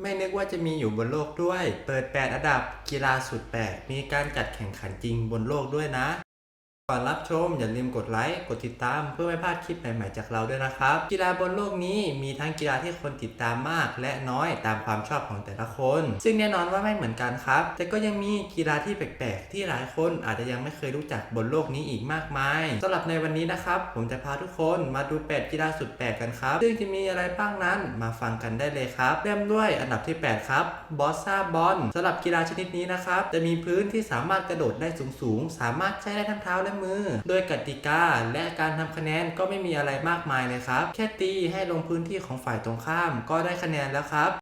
ไม่นึกว่าจะมีอยู่บนโลกด้วย เปิด 8 อันดับกีฬาสุดแปลกมีการจัดแข่งขันจริงบนโลกด้วยนะ ก่อนรับชมอย่าลืมกดไลค์กดติดตามเพื่อไม่พลาดคลิปใหม่ๆจากเราด้วยนะครับ กีฬาบนโลกนี้มีทั้งกีฬาที่คนติดตามมาก และน้อยตามความชอบของแต่ละคน ซึ่งแน่นอนว่าไม่เหมือนกันครับ แต่ก็ยังมีกีฬาที่แปลกๆ ที่หลายคนอาจจะยังไม่เคยรู้จักบนโลกนี้อีกมากมายสำหรับในวันนี้นะครับ ผมจะพาทุกคนมาดู8กีฬาสุดแปลกกันครับซึ่งจะมีอะไรบ้างนั้นมาฟังกันได้เลยครับ เริ่มด้วยอันดับที่ 8 ครับบอสซาบอลสำหรับกีฬาชนิดนี้นะครับจะมีพื้นที่สามารถกระโดดได้สูงๆ สามารถใช้ได้ทั้งเท้าและมือ โดยกติกาและการทำคะแนนก็ไม่มีอะไรมากมายเลยครับ แค่ตีให้ลงพื้นที่ของฝ่ายตรงข้าม ก็ได้คะแนนแล้วครับ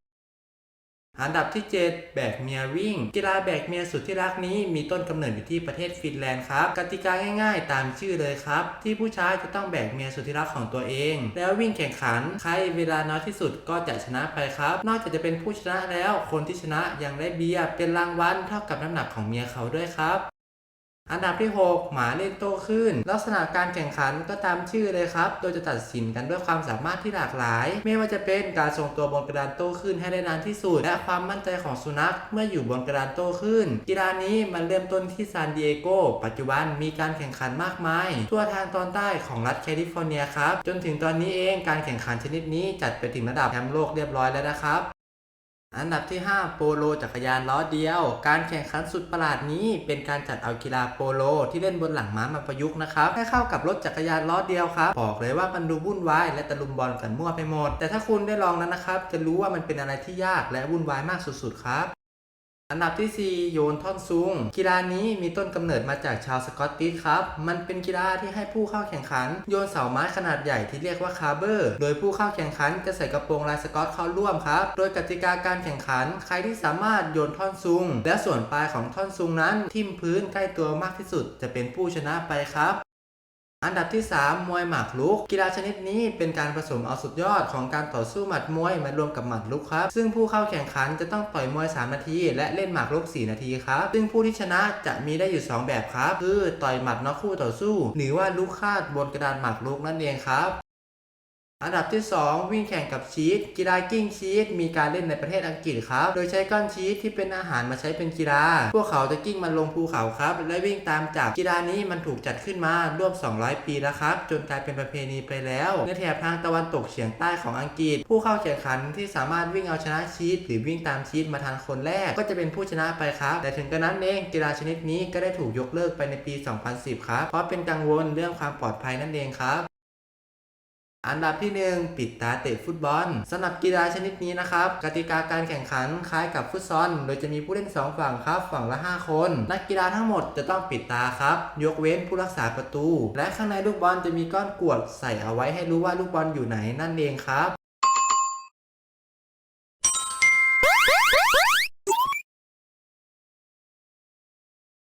อันดับที่ 7 แบกเมียวิ่ง กีฬาแบกเมียสุดที่รักนี้มีต้นกำเนิดอยู่ที่ประเทศฟินแลนด์ครับกติกาง่ายๆ ตามชื่อเลยครับ ที่ผู้ชายจะต้องแบกเมียสุดที่รักของตัวเอง แล้ววิ่งแข่งขัน ใครเวลาน้อยที่สุดก็จะชนะไปครับ นอกจากจะเป็นผู้ชนะแล้วคนที่ชนะยังได้เบียร์เป็นรางวัลเท่ากับน้ำหนักของเมียเขาด้วยครับ อันดับที่ 6 หมาเล่นโตขึ้น ลักษณะการแข่งขันก็ตามชื่อเลยครับ โดยจะตัดสินกันด้วยความสามารถที่หลากหลาย ไม่ว่าจะเป็นการทรงตัวบนกระดานโตขึ้นให้ได้นานที่สุด และความมั่นใจของสุนัขเมื่ออยู่บนกระดานโตขึ้น กีฬานี้มันเริ่มต้นที่ซานดิเอโกปัจจุบันมีการแข่งขันมากมาย ทั่วทางตอนใต้ของรัฐแคลิฟอร์เนียครับ จนถึงตอนนี้เองการแข่งขันชนิดนี้จัดไปถึงระดับแชมป์โลกเรียบร้อยแล้วนะครับ อันดับที่ 5 โปโลจักรยานล้อเดียว การแข่งขันสุดประหลาดนี้เป็นการจัดเอากีฬาโปโลที่เล่นบนหลังม้ามาประยุกต์นะครับ ให้เข้ากับรถจักรยานล้อเดียวครับ บอกเลยว่ามันดูวุ่นวายและตะลุมบอลกันมั่วไปหมด แต่ถ้าคุณได้ลองแล้วนะครับ จะรู้ว่ามันเป็นอะไรที่ยากและวุ่นวายมากสุดๆครับ อันดับที่ 4 โยนท่อนซุง กีฬานี้มีต้นกำเนิดมาจากชาวสกอตติชครับ มันเป็นกีฬาที่ให้ผู้เข้าแข่งขัน โยนเสาไม้ขนาดใหญ่ที่เรียกว่าคาร์เบอร์ โดยผู้เข้าแข่งขันจะใส่กระโปรงลายสกอตเข้าร่วมครับ โดยกติกาการแข่งขัน ใครที่สามารถโยนท่อนซุง และส่วนปลายของท่อนซุงนั้น ทิ่มพื้นใกล้ตัวมากที่สุด จะเป็นผู้ชนะไปครับ อันดับที่ 3 มวยหมากรุก กีฬาชนิดนี้เป็นการผสมเอาสุดยอดของการต่อสู้หมัดมวยมารวมกับหมัดลุกครับ ซึ่งผู้เข้าแข่งขันจะต้องต่อยมวย 3 นาที และเล่นหมากรุก 4 นาทีครับ ซึ่งผู้ที่ชนะจะมีได้อยู่ 2 แบบครับ คือต่อยหมัดน็อกคู่ต่อสู้ หรือว่าลุกคาดบนกระดานหมากรุกนั่นเองครับ อันดับที่ 2 วิ่งแข่งกับชีสกีฬากิ้งชีสมีการเล่นในประเทศอังกฤษครับ โดยใช้ก้อนชีสที่เป็นอาหารมาใช้เป็นกีฬา พวกเขาจะกิ้งมันลงภูเขาครับ และวิ่งตามจับกีฬานี้มันถูกจัดขึ้นมาร่วม 200 ปีแล้วครับ จนกลายเป็นประเพณีไปแล้ว ในแถบทางตะวันตกเฉียงใต้ของอังกฤษ ผู้เข้าแข่งขันที่สามารถวิ่งเอาชนะชีสหรือวิ่งตามชีสมาทันคนแรก ก็จะเป็นผู้ชนะไปครับ แต่ถึงกระนั้นเองกีฬาชนิดนี้ก็ได้ถูกยกเลิกไปในปี 2010 ครับเพราะเป็นกังวลเรื่องความปลอดภัยนั่นเองครับ อันดับที่ 1 ปิดตาเตะฟุตบอลสำหรับกีฬาชนิดนี้นะครับกติกาการแข่งขันคล้ายกับฟุตซอลโดยจะมีผู้เล่น 2 ฝั่งครับฝั่งละ 5 คน นักกีฬาทั้งหมดจะต้องปิดตาครับ ยกเว้นผู้รักษาประตู และข้างในลูกบอลจะมีก้อนกรวดใส่เอาไว้ให้รู้ว่าลูกบอลอยู่ไหนนั่นเองครับ